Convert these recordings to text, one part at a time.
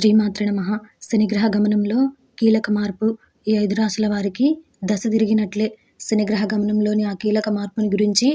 శ్రీమాత్ర నమ. శనిగ్రహ గమనంలో కీలక మార్పు ఈ ఐదు రాసుల వారికి దశ తిరిగినట్లే. శనిగ్రహ గమనంలోని ఆ కీలక మార్పుని గురించి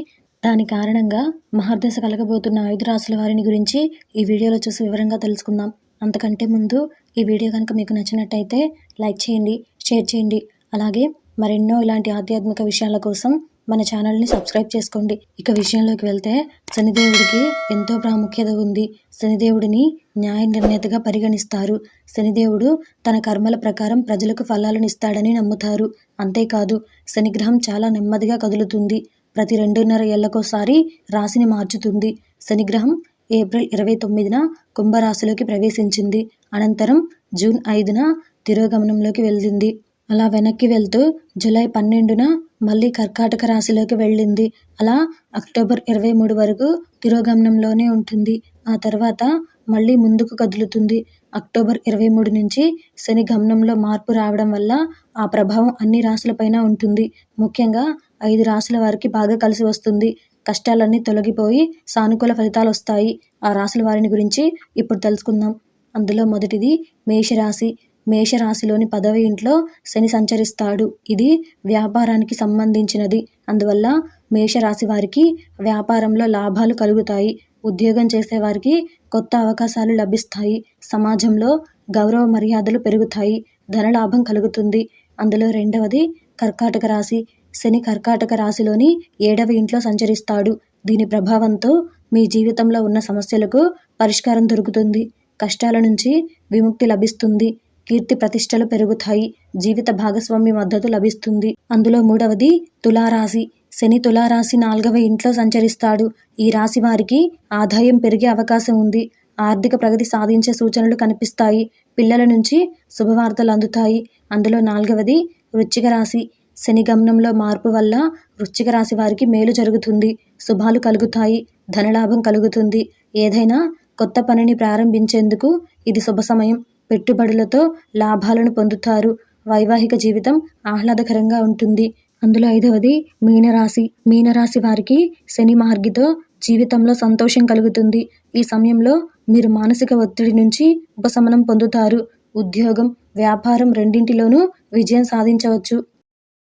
దాని కారణంగా మహర్దశ కలగబోతున్న ఐదు రాసుల వారిని గురించి ఈ వీడియోలో చూసి వివరంగా తెలుసుకుందాం. అంతకంటే ముందు ఈ వీడియో కనుక మీకు నచ్చినట్టయితే లైక్ చేయండి షేర్ చేయండి. అలాగే మరెన్నో ఇలాంటి ఆధ్యాత్మిక విషయాల కోసం మన ఛానల్ని సబ్స్క్రైబ్ చేసుకోండి. ఇక విషయంలోకి వెళ్తే శనిదేవుడికి ఎంతో ప్రాముఖ్యత ఉంది. శనిదేవుడిని న్యాయ నిర్ణేతగా పరిగణిస్తారు. శనిదేవుడు తన కర్మల ప్రకారం ప్రజలకు ఫలాలను ఇస్తాడని నమ్ముతారు. అంతేకాదు శనిగ్రహం చాలా నెమ్మదిగా కదులుతుంది. ప్రతి రెండున్నర ఏళ్ళకోసారి రాశిని మార్చుతుంది. శనిగ్రహం ఏప్రిల్ ఇరవై తొమ్మిదిన కుంభరాశిలోకి ప్రవేశించింది. అనంతరం జూన్ ఐదున తిరోగమనంలోకి వెళ్ళింది అలా వెనక్కి వెళ్తూ జూలై పన్నెండున మళ్ళీ కర్కాటక రాశిలోకి వెళ్ళింది. అలా అక్టోబర్ ఇరవై మూడు వరకు తిరోగమనంలోనే ఉంటుంది. ఆ తర్వాత మళ్ళీ ముందుకు కదులుతుంది. అక్టోబర్ ఇరవై మూడు నుంచి శని గమనంలో మార్పు రావడం వల్ల ఆ ప్రభావం అన్ని రాశులపైన ఉంటుంది. ముఖ్యంగా ఐదు రాశుల వారికి బాగా కలిసి వస్తుంది. కష్టాలన్నీ తొలగిపోయి సానుకూల ఫలితాలు వస్తాయి. ఆ రాశుల వారిని గురించి ఇప్పుడు తెలుసుకుందాం. అందులో మొదటిది మేషరాశి. మేషరాశిలోని పదవి ఇంట్లో శని సంచరిస్తాడు. ఇది వ్యాపారానికి సంబంధించినది. అందువల్ల మేషరాశి వారికి వ్యాపారంలో లాభాలు కలుగుతాయి. ఉద్యోగం చేసేవారికి కొత్త అవకాశాలు లభిస్తాయి. సమాజంలో గౌరవ మర్యాదలు పెరుగుతాయి. ధనలాభం కలుగుతుంది. అందులో రెండవది కర్కాటక రాశి. శని కర్కాటక రాశిలోని ఏడవ ఇంట్లో సంచరిస్తాడు. దీని ప్రభావంతో మీ జీవితంలో ఉన్న సమస్యలకు పరిష్కారం దొరుకుతుంది. కష్టాల నుంచి విముక్తి లభిస్తుంది. కీర్తి ప్రతిష్టలు పెరుగుతాయి. జీవిత భాగస్వామి మద్దతు లభిస్తుంది. అందులో మూడవది తులారాశి. శని తులారాశి నాలుగవ ఇంట్లో సంచరిస్తాడు. ఈ రాశి వారికి ఆదాయం పెరిగే అవకాశం ఉంది. ఆర్థిక ప్రగతి సాధించే సూచనలు కనిపిస్తాయి. పిల్లల నుంచి శుభవార్తలు అందుతాయి. అందులో నాలుగవది వృచ్చిక రాశి. శని గమనంలో మార్పు వల్ల వృశ్చిక రాశి వారికి మేలు జరుగుతుంది. శుభాలు కలుగుతాయి. ధనలాభం కలుగుతుంది. ఏదైనా కొత్త పనిని ప్రారంభించేందుకు ఇది శుభ సమయం. పెట్టుబడులతో లాభాలను పొందుతారు. వైవాహిక జీవితం ఆహ్లాదకరంగా ఉంటుంది. అందులో ఐదవది మీనరాశి. మీనరాశి వారికి శని మార్గితో జీవితంలో సంతోషం కలుగుతుంది. ఈ సమయంలో మీరు మానసిక ఒత్తిడి నుంచి ఉపశమనం పొందుతారు. ఉద్యోగం వ్యాపారం రెండింటిలోనూ విజయం సాధించవచ్చు.